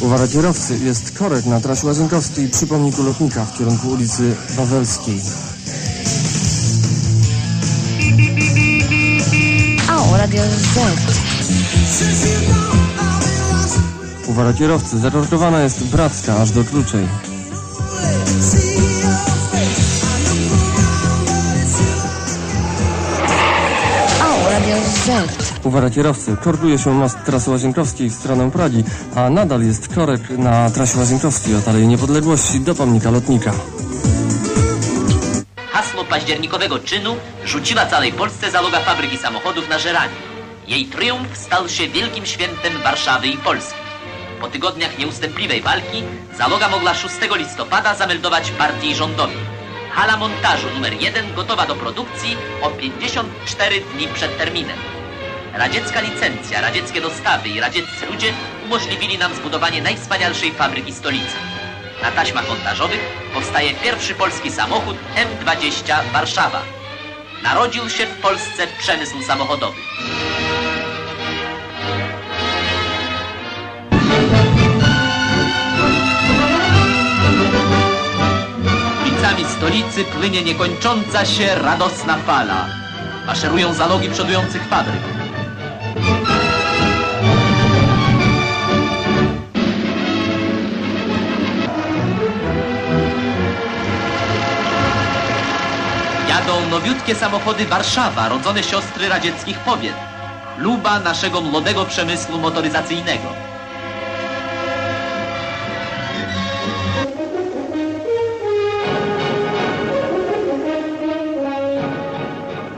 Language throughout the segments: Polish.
Uwaga kierowcy, jest korek na trasie Łazienkowskiej przy pomniku lotnika w kierunku ulicy Wawelskiej. Au, Radio Z. Uwaga kierowcy, zaczarkowana jest Bracka aż do Kluczej. Au, Radio Z. Uwaga kierowcy, korkuje się most trasy Łazienkowskiej w stronę Pragi, a nadal jest korek na trasie Łazienkowskiej od Alei Niepodległości do pomnika lotnika. Hasło październikowego czynu rzuciła całej Polsce załoga fabryki samochodów na Żeraniu. Jej triumf stał się wielkim świętem Warszawy i Polski. Po tygodniach nieustępliwej walki załoga mogła 6 listopada zameldować partii rządowi. Hala montażu numer 1 gotowa do produkcji o 54 dni przed terminem. Radziecka licencja, radzieckie dostawy i radzieccy ludzie umożliwili nam zbudowanie najwspanialszej fabryki stolicy. Na taśmach montażowych powstaje pierwszy polski samochód M20 Warszawa. Narodził się w Polsce przemysł samochodowy. Ulicami stolicy płynie niekończąca się radosna fala. Maszerują zalogi przodujących fabryk. Samochody Warszawa, rodzone siostry radzieckich powiat. Luba naszego młodego przemysłu motoryzacyjnego.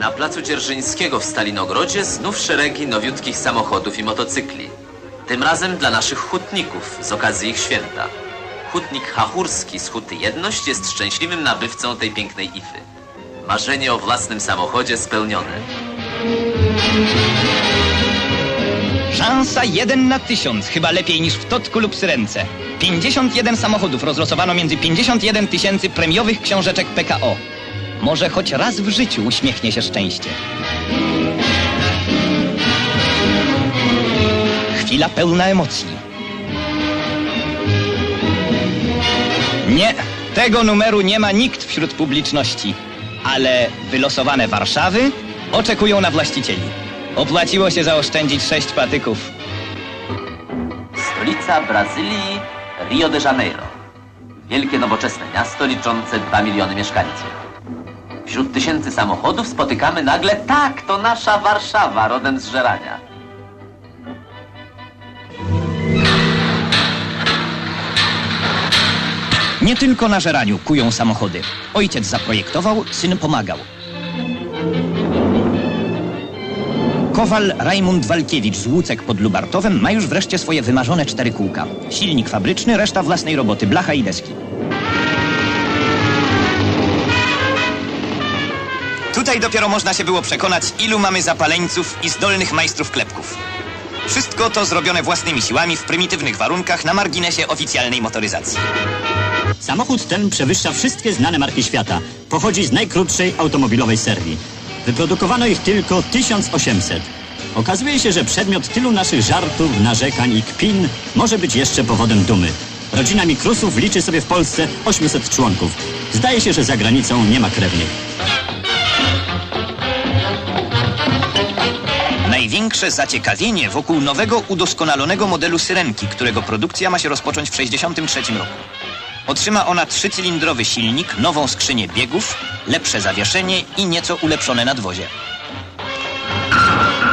Na placu Dzierżyńskiego w Stalinogrodzie znów szeregi nowiutkich samochodów i motocykli. Tym razem dla naszych hutników z okazji ich święta. Hutnik Hachurski z Huty Jedność jest szczęśliwym nabywcą tej pięknej ify. Marzenie o własnym samochodzie spełnione. Szansa 1 na 1000, chyba lepiej niż w Totku lub Syrence. 51 samochodów rozlosowano między 51 tysięcy premiowych książeczek PKO. Może choć raz w życiu uśmiechnie się szczęście. Chwila pełna emocji. Nie, tego numeru nie ma nikt wśród publiczności. Ale wylosowane Warszawy oczekują na właścicieli. Opłaciło się zaoszczędzić sześć patyków. Stolica Brazylii Rio de Janeiro. Wielkie nowoczesne miasto liczące 2 miliony mieszkańców. Wśród tysięcy samochodów spotykamy nagle, tak, to nasza Warszawa, rodem z Żerania. Nie tylko na żeraniu kują samochody. Ojciec zaprojektował, syn pomagał. Kowal Rajmund Walkiewicz z Łucek pod Lubartowem ma już wreszcie swoje wymarzone cztery kółka. Silnik fabryczny, reszta własnej roboty, blacha i deski. Tutaj dopiero można się było przekonać, ilu mamy zapaleńców i zdolnych majstrów klepków. Wszystko to zrobione własnymi siłami w prymitywnych warunkach na marginesie oficjalnej motoryzacji. Samochód ten przewyższa wszystkie znane marki świata. Pochodzi z najkrótszej automobilowej serii. Wyprodukowano ich tylko 1800. Okazuje się, że przedmiot tylu naszych żartów, narzekań i kpin może być jeszcze powodem dumy. Rodzina Mikrusów liczy sobie w Polsce 800 członków. Zdaje się, że za granicą nie ma krewnych. Największe zaciekawienie wokół nowego udoskonalonego modelu Syrenki, którego produkcja ma się rozpocząć w 1963 roku. Otrzyma ona trzycylindrowy silnik, nową skrzynię biegów, lepsze zawieszenie i nieco ulepszone nadwozie.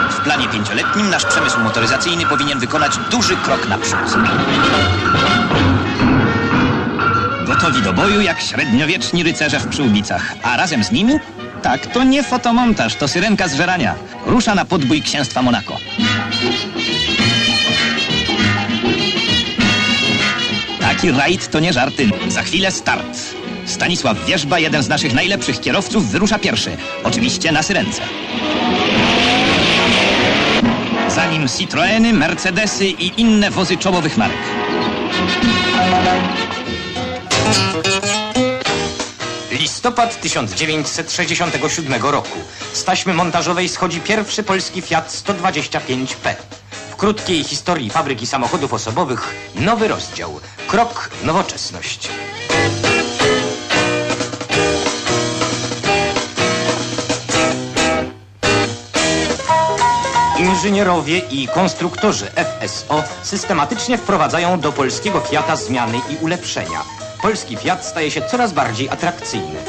W planie pięcioletnim nasz przemysł motoryzacyjny powinien wykonać duży krok naprzód. Gotowi do boju jak średniowieczni rycerze w przyłbicach, a razem z nimi? Tak, to nie fotomontaż, to syrenka z żerania. Rusza na podbój księstwa Monako. Taki rajd to nie żarty. Za chwilę start. Stanisław Wierzba, jeden z naszych najlepszych kierowców, wyrusza pierwszy. Oczywiście na syrence. Za nim Citroeny, Mercedesy i inne wozy czołowych marek. Listopad 1967 roku. Z taśmy montażowej schodzi pierwszy polski Fiat 125P. Krótkiej historii fabryki samochodów osobowych nowy rozdział. Krok nowoczesność. Inżynierowie i konstruktorzy FSO systematycznie wprowadzają do polskiego Fiata zmiany i ulepszenia. Polski Fiat staje się coraz bardziej atrakcyjny.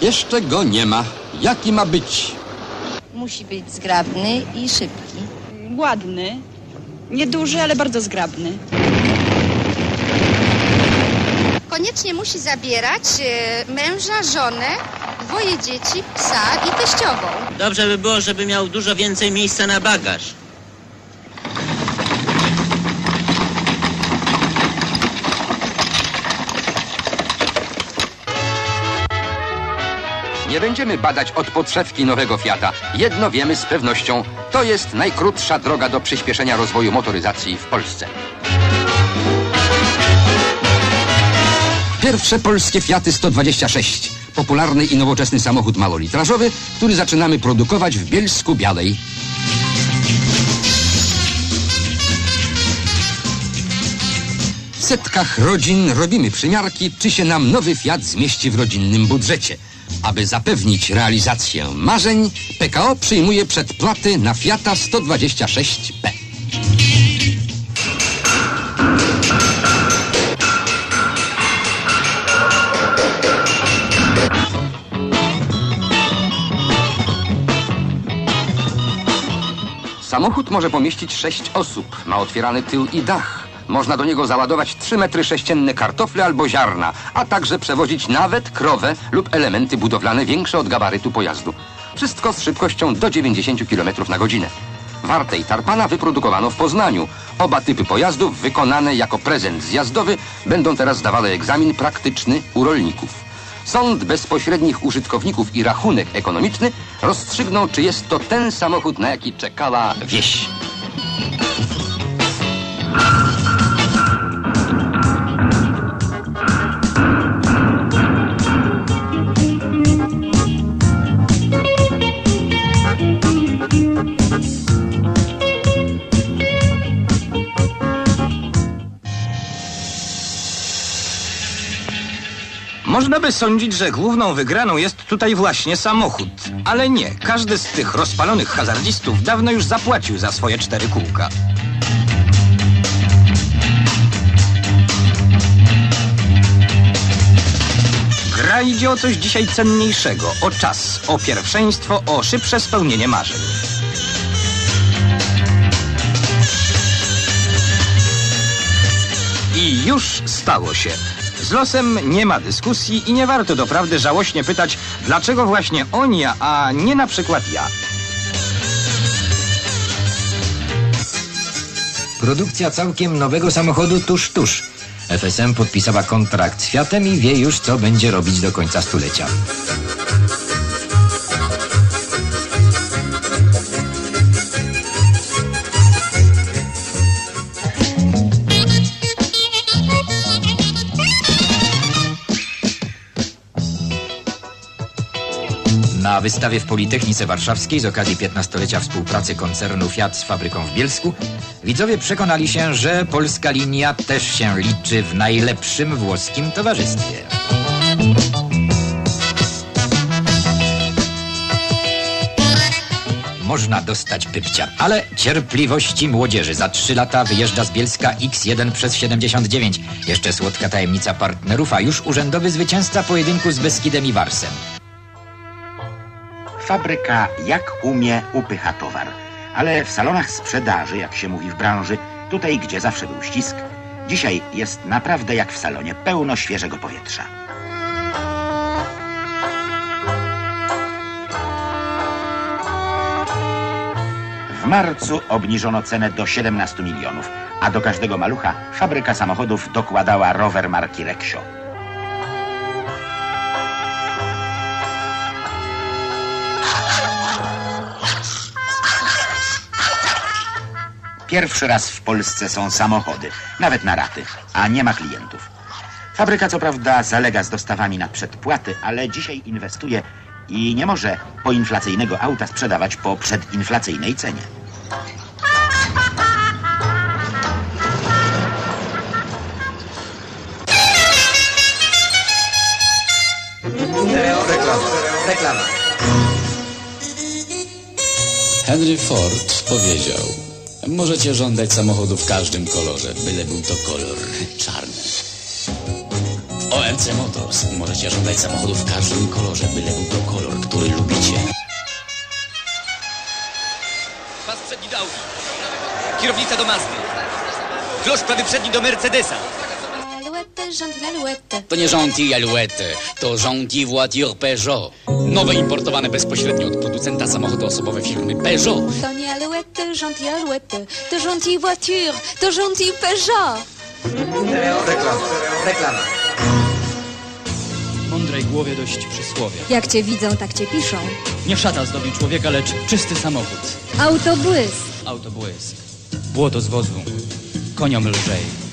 Jeszcze go nie ma. Jaki ma być? Musi być zgrabny i szybki. Ładny. Nieduży, ale bardzo zgrabny. Koniecznie musi zabierać e, męża, żonę, dwoje dzieci, psa i teściową. Dobrze by było, żeby miał dużo więcej miejsca na bagaż. Nie będziemy badać od podszewki nowego Fiata. Jedno wiemy z pewnością. To jest najkrótsza droga do przyspieszenia rozwoju motoryzacji w Polsce. Pierwsze polskie Fiaty 126. Popularny i nowoczesny samochód malolitrażowy, który zaczynamy produkować w Bielsku Białej. W setkach rodzin robimy przymiarki, czy się nam nowy Fiat zmieści w rodzinnym budżecie. Aby zapewnić realizację marzeń, PKO przyjmuje przedpłaty na Fiata 126P. Samochód może pomieścić sześć osób. Ma otwierany tył i dach. Można do niego załadować 3 metry sześcienne kartofle albo ziarna, a także przewozić nawet krowę lub elementy budowlane większe od gabarytu pojazdu. Wszystko z szybkością do 90 km na godzinę. Warte i Tarpana wyprodukowano w Poznaniu. Oba typy pojazdów wykonane jako prezent zjazdowy będą teraz zdawały egzamin praktyczny u rolników. Sąd bezpośrednich użytkowników i rachunek ekonomiczny rozstrzygną, czy jest to ten samochód, na jaki czekała wieś. By sądzić, że główną wygraną jest tutaj właśnie samochód. Ale nie, każdy z tych rozpalonych hazardzistów dawno już zapłacił za swoje cztery kółka. Gra idzie o coś dzisiaj cenniejszego, o czas, o pierwszeństwo, o szybsze spełnienie marzeń. I już stało się. Z losem nie ma dyskusji i nie warto doprawdy żałośnie pytać, dlaczego właśnie oni, a nie na przykład ja. Produkcja całkiem nowego samochodu tuż, tuż. FSM podpisała kontrakt z Fiatem i wie już, co będzie robić do końca stulecia. Wystawie w Politechnice Warszawskiej z okazji 15-lecia współpracy koncernu Fiat z fabryką w Bielsku widzowie przekonali się, że polska linia też się liczy w najlepszym włoskim towarzystwie. Można dostać pypcia, ale cierpliwości młodzieży. Za trzy lata wyjeżdża z Bielska X1 przez 79. Jeszcze słodka tajemnica partnerów, a już urzędowy zwycięzca pojedynku z Beskidem i Warsem. Fabryka jak umie upycha towar. Ale w salonach sprzedaży, jak się mówi w branży, tutaj gdzie zawsze był ścisk, dzisiaj jest naprawdę jak w salonie, pełno świeżego powietrza. W marcu obniżono cenę do 17 milionów, a do każdego malucha fabryka samochodów dokładała rower marki Rexio. Pierwszy raz w Polsce są samochody, nawet na raty, a nie ma klientów. Fabryka co prawda zalega z dostawami na przedpłaty, ale dzisiaj inwestuje i nie może poinflacyjnego auta sprzedawać po przedinflacyjnej cenie. Reklama. Reklama. Henry Ford powiedział: Możecie żądać samochodu w każdym kolorze, byle był to kolor czarny. W OMC Motors możecie żądać samochodu w każdym kolorze, byle był to kolor, który lubicie. Pas przedni do Audi. Kierownica do Mazdy. Klosz prawy przedni do Mercedesa. Alouette. To nie Gentil Alouette, to Gentil Voiture Peugeot. Nowe importowane bezpośrednio od producenta samochody osobowe firmy Peugeot. To nie alouette, gentille alouette. To gentille voiture, to gentille Peugeot. Reklama. Reklama. Mądrej głowie dość przysłowie. Jak cię widzą, tak cię piszą. Nie szata zdobi człowieka, lecz czysty samochód. Autobłysk. Autobłysk. Błoto z wozu. Koniom lżej.